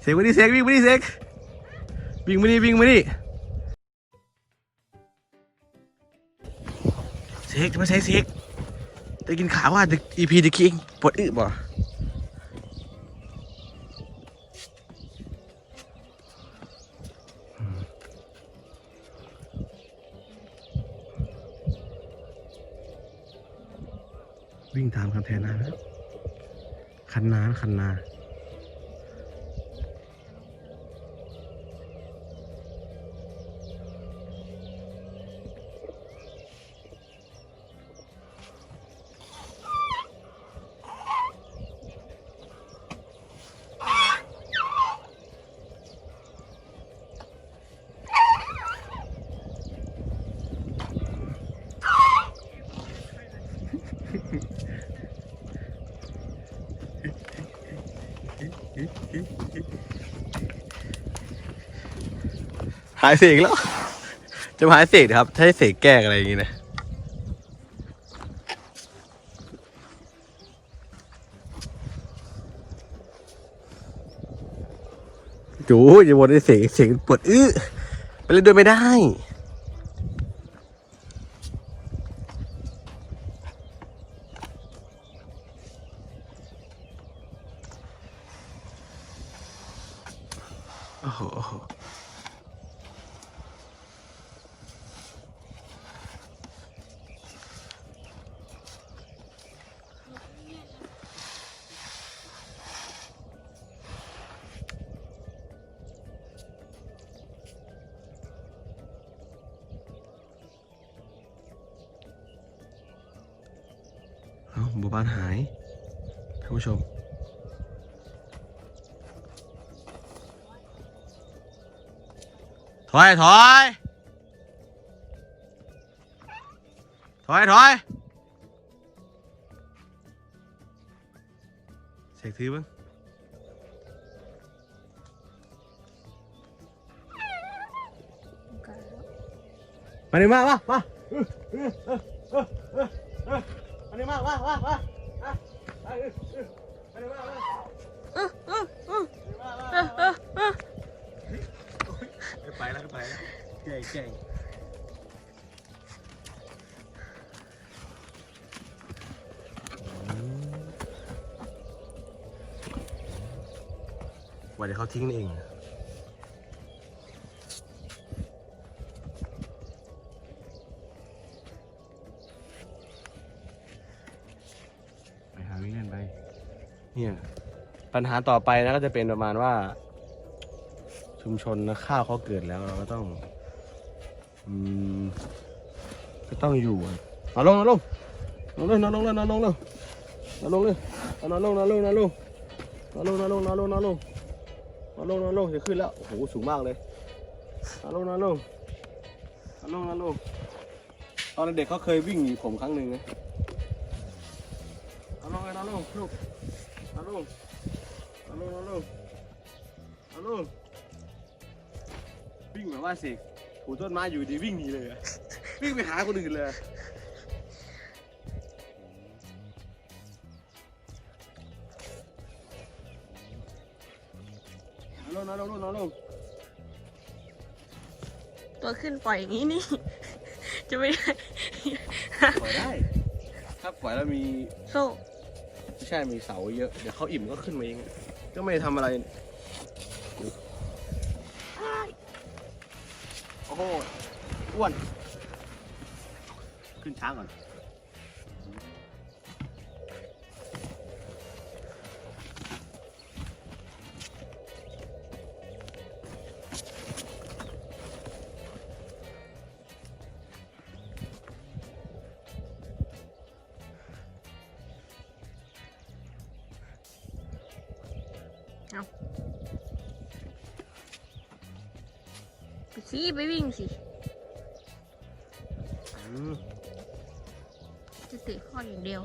เสกมาดิเสกวิ่งมาดิเสกวิ่งมาดิวิ่งมาดิเสกจะมาใช้เสกได้กินข่าวว่าอีพีตะกี้เองปวดอึบ่วิ่งตามคำแทนนะครับคันนาคันนา หายเสกแล้ว จะหายเสกครับ ใช้เสกแกล้งอะไรอย่างงี้นะจูอย่าบ่นไอ้เสกเสกปวดอื้อไปเล่นด้วยไม่ได้ บัวบานหายท่านผู้ชม ถอย ถอย ถอย ถอยเสกถือบ้างมาดิมามามา มาดิมามามามามาดิมามามาไปแล้วไปแล้วเก่งเก่งว่าเดี๋ยวเขาทิ้งเอง ปัญหาต่อไปนะก็จะเป็นประมาณว่า ชุมชนนะข้าวเขาเกิดแล้วเราก็ต้องอืมก็ต้องอยู่อะเอาลงเอาลงเอาลงเอาลงเอาลงเอาลงเอาลงเลยเอาลงเอาลงเอาลงเอาลงเอาลงเอาลงเอาลงเอาลงเอาลงจะขึ้นแล้วโอ้โหสูงมากเลยเอาลงเอาลงเอาลงเอาลงตอนเด็กเขาเคยวิ่งหนีผมครั้งหนึ่งนะเอาลงเอาลงลูกเอาลง เอาลงเอาลงเอาลงวิ่งแบบว่าสิถูต้นไม้อยู่ดีวิ่งหนีเลยอะวิ่งไปหาคนอื่นเลยนอนลงนอนลงนอนลงตัวขึ้นปล่อยอย่างนี้นี่ จะไม่ได้ปล่อยได้ ถ้าปล่อยแล้วมีโซ่ไม่ใช่มีเสาเยอะ เดี๋ยวเขาอิ่มก็ขึ้นมาเอง ก็ไม่ได้ทำอะไร โอ้โหอ้วน ขึ้นช้างก่อน สิไปวิ่งสิอืมจะเตะพ่ออย่างเดียว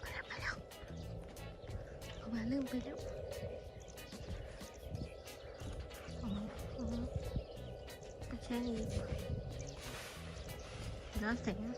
ไปแล้วเอามาเริ่มไปแล้วเอามาเอามาไปแช่งดีกว่าแล้วเสร็จนะ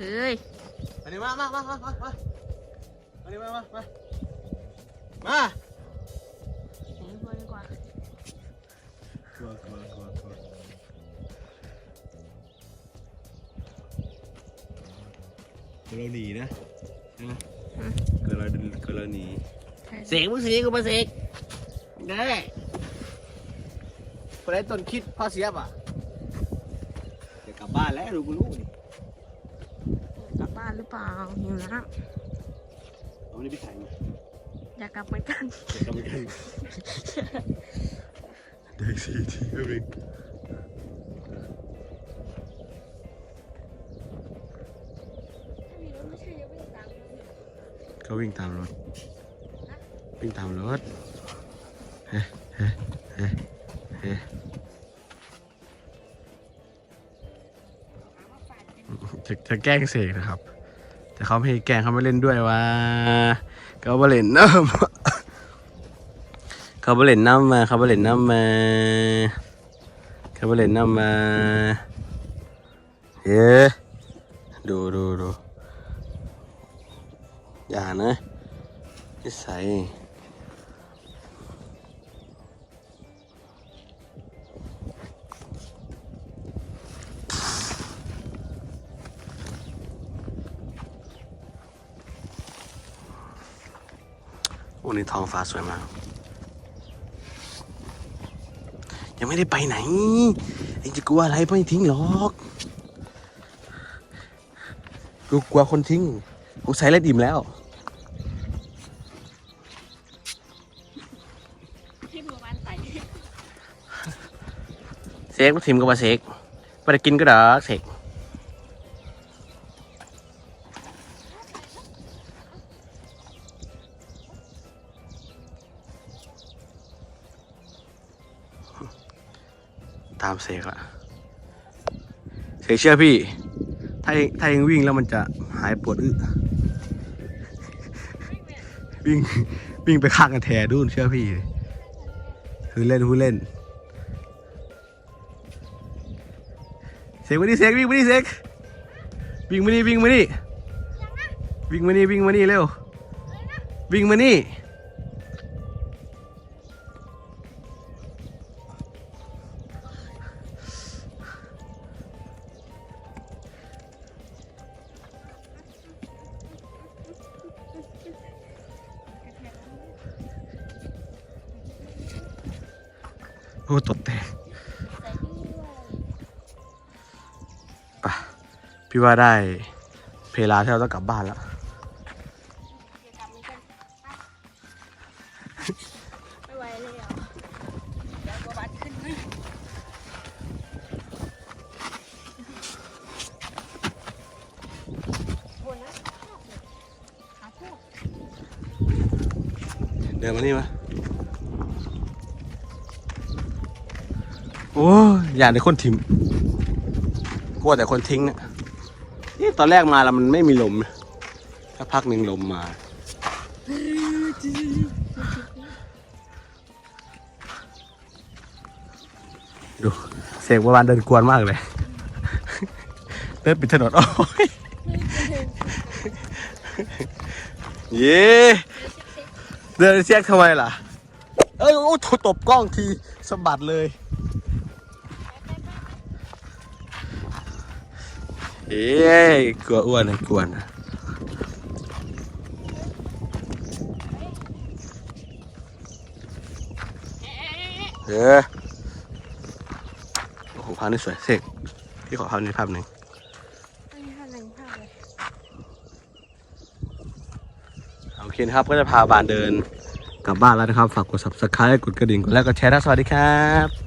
เฮ้ยอันนี้มามามามามามาอันนี้มามามามาหนีพอดีกว่า กลัวกลัวกลัวกลัวกรณีนะใช่ไหมกรณีกรณีเสกมึงเสกกูมาเสกได้คนไหนต้นคิดพ่อเสียบอะจะกลับบ้านแล้วรู้กูรู้นี่ กลับบ้านหรือ เปล่าหิวน้เอาไม่ได้ไปถ่ายมาำอยากกลับเหมือนกันจะกลับไปกันเด็กสี่ทีก็วิ่งก็วิ่งตามรถ วิ่งตามรถเฮ้เฮ้เฮ้เฮ้จะจะแกล้งเสกนะครับ แต่เขาไม่ให้แกงเขาไม่เล่นด้วยว่าเขาไม่เล่นน้ำเขาไม่เล่นน้ำมาเขาไม่เล่นน้ำมาเขาไม่เล่นน้ำมาเฮ้ดูดูดูอย่านะนิสัย วันนี้ท้องฟ้าสวยมาก ยังไม่ได้ไปไหนเองจะกลัวอะไรไม่ทิ้งหรอกกูกลัวคนทิ้งกูใส่เล็ดอิ่มแล้วที่มือวันไต่เสกมาทิมก็มาเสกไปได้กินก็ดอกเสก ตามเสกละเสกเชื่อพี่ ถ้าเองถ้าเองวิ่งแล้วมันจะหายปวดอึวิ่งวิ่งไปข้างกันแถดูนเชื่อพี่คือเล่นผู้เล่นเสกมานี่เสกวิ่งมานี่เสกวิ่งมานี่วิ่งมานี่วิ่งมานี่วิ่งมานี่เร็ววิ่งมานี่ อ้ตดแตกไปพี่ว่าได้เพลาที่เราต้องกลับบ้านแล้ว ไม่ไหวเลยอะเดี๋ยวบัดขึ้นเลยเดินมานี่มา อ้ยอย่าได้คนทิมกลัวแต่คนทิ้งนะนี่ตอนแรกมาแล้วมันไม่มีลมถ้าพักหนึ่งลมมา ดูเสียงประมาณเดินกวนมากเลยเดินปิดถนนโอ้ยเย้เดินเสียกทำไมล่ะ เอ้ยโอ้ตบกล้องทีสะบัดเลย เอ้ยกลัวอ้วนนะกวนนะเออโอ้โหภาพนี้สวยเสกพี่ขอภาพนี้ภาพหนึ่งโอเคนะครับ ก็จะพาบานเดินกลับบ้านแล้วนะครับ ฝากกด subscribe กดกระดิ่งกดไลค์กดแชร์นะสวัสดีครับ